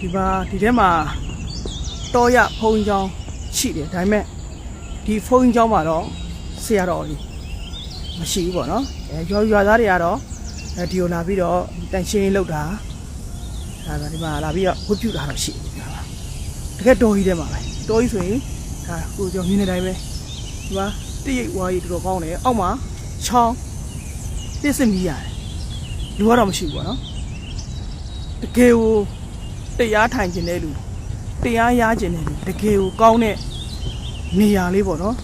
ဒီမှာဒီထဲမှာတောရဖုံးချောင်းရှိတယ်ဒါပေမဲ့ဒီဖုံးချောင်းမှာတော့ဆရာတော်ကြီးမရှိဘူးပေါ့နော်အဲရွာရွာသားတွေကတော့အဲဒီကိုလာပြီးတော့တန်ရှင်းလောက်တာဒါကဒီမှာလာပြီးတော့ဝတ်ပြုတာတော့ရှိတယ်ဒီမှာတကယ်တော်ကြီးထဲမှာပဲတော်ကြီးဆိုရင်ဒါကိုကြောင့်မြင်နေတိုင်းပဲဒီမှာတရိပ်ဝါးကြီးတော်တော်ကောင်းတယ်အောက်မှာချောင်းပြစ်စမီးရတယ်လူကတော့မရှိဘူးပေါ့နော်တကယ်ကို တရားထိုင်ခြင်းတဲ့လူတရားရခြင်းတဲ့လူတကယ်ကိုကောင်းတဲ့နေရာလေးပေါ့နော်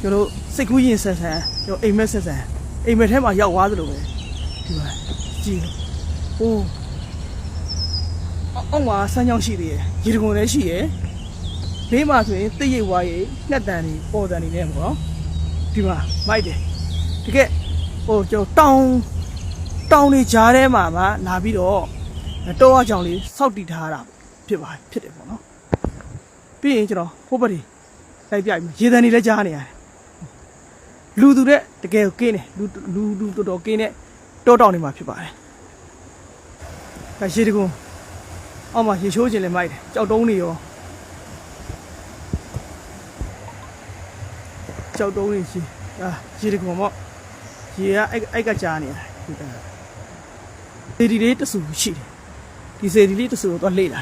ကျွန်တော်တို့စိတ်ကူးရင်ဆက်ဆန်ကျွန်တော်အိမ်မက်ဆက်ဆန်အိမ်မက်ထဲမှာရောက်သွားသလိုပဲဒီမှာကြည့်ဟိုးအောက်မှာဆန်းချောင်းရှိသေးတယ်ရေတံခွန်လည်းရှိရယ်ဘေးမှာဆိုရင်တိတ်ရိပ်ဝါးရိပ်ငှက်တန်တွေပေါ်တန်တွေနဲ့ပေါ့နော်ဒီမှာမိုက်တယ်တကယ်ဟိုကျွန်တော်တောင်းတောင်းနေကြားထဲမှာမှလာပြီးတော့ တောအကြောင်လေးစောက်တည်ထားတာဖြစ်ပါဖြစ်တယ်ပေါ့နော်ပြီးရင်ကျွန်တော်ဟိုဘက်တွေလိုက်ပြပြီရေတံတွေလည်းကြားနေရတယ်လူသူတဲ့တကယ်ကိုကင်းတယ်လူလူလူတော်တော်ကင်းတဲ့တောတောင်တွေမှာဖြစ်ပါတယ်ဒါရေတကုံအောက်မှာရေချိုးခြင်းလည်းမိုက်တယ်ကြောက်တုံးတွေရောကြောက်တုံးတွေရှိအာရေတကုံပေါ့ရေကအဲ့အဲ့ကကြားနေရတယ်ဒီကဒေဒီလေးတဆူရှိတယ် ဒီစေဒီလေးတစ်စုကိုတော့လှေ့လာ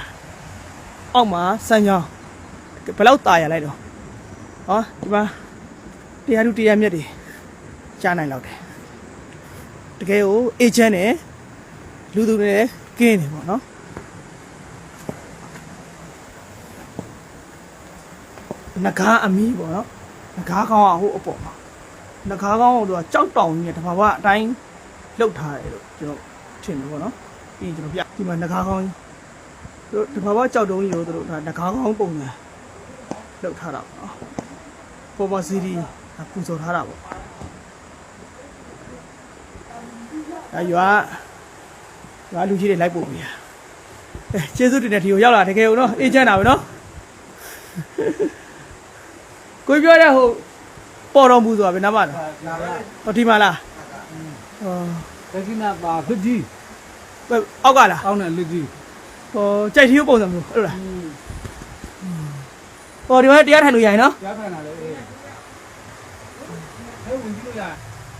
အောက်မှာစမ်းချောင်းဘယ်လောက်ตายရလိုက်တော့ဟောဒီမှာတရားသူတရားမြတ်တွေကြားနိုင်လောက်တယ်တကယ်ကိုအေဂျင့်နဲ့လူသူတွေနဲ့ကင်းနေပေါ့နော်နဂါအမီးပေါ့နော်နဂါကောင်းအောင်ဟိုအပေါ်မှာနဂါကောင်းအောင်တော့ကြောက်တောင်ကြီးနဲ့တဘာဝအတိုင်းလှုပ်ထားတယ်လို့ကျွန်တော်ထင်တယ်ပေါ့နော် ပြီးရင်ကျွန်တော်ပြဒီမှာငကားကောင်းကြီးသူတို့တဘာဝကြောက်တုံးကြီးကိုသူတို့ဒါငကားကောင်းပုံစံလောက်ထားတာပေါ့နော်ပေါ်ပေါ်စီဒီဒါပူဇော်ထားတာပေါ့အဲရွာရွာလူကြီးတွေလိုက်ပို့ပြီအဲကျေးဇူးတင်တဲ့ဒီကိုရောက်လာတကယ်ဦးနော်အေးချမ်းတာပဲနော်ကိုပြောတဲ့ဟိုပေါ်တော်မူဆိုတာဘယ်နားမှာလဲနာရဟောဒီမှာလားဟောတခိနာပါဖကြီးဘယ် အောက်ကလားအောင်းနဲ့လက်ကြီးဟိုကြိုက်သေးပုံစံမျိုးအဲ့လိုလားဟိုဒီမှာတရားထိုင်လို့ရရင်နော်ကြားခံလာလေအေးဟဲ့ဝင်ကြည့်လို့ရ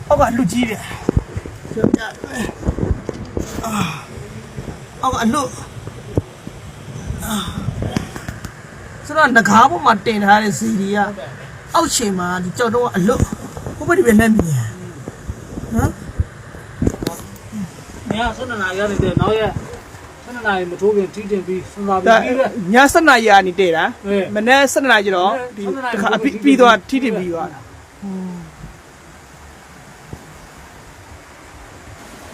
အောက်ကလူကြီးတယ်ကျောင်းကြအာအောက်ကအလူအာဆိုတော့ငကားပေါ်မှာတင်ထားတဲ့စီဒီကအောက်ချိန်မှာဒီကြောက်တော့အလွတ်ဘုဘဒီပဲနဲ့မြင်နော်နေ ရဆွမ်းနာရရတဲ့နောက်ရဆွမ်းနာရမထိုးခင်ထိတင်ပြီးစဉ်းစား ဒါ ပြီးပြီး ည7နာရီကနေတည်တာ အေး မနေ့7နာရီကျတော့ဒီ 7နာရီ တစ်ခါအ ပြီး ပြီးပြီးတော့ထိတင်ပြီးသွားတာ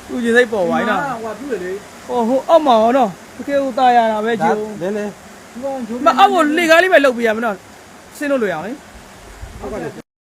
သူကြီးစိတ်ပေါ်သွားနော် ဟွာသူ့လေလေ ဟိုဟိုအောက်မှာဟောနော်တကယ်ကိုตายရတာပဲကျိုး လေလေဒီကောင်ချိုး မအောက်ကိုလေကားလေးပဲလုတ်ပြရမနော်ဆင်းလို့လွယ်အောင်လေ အောက်ကလေ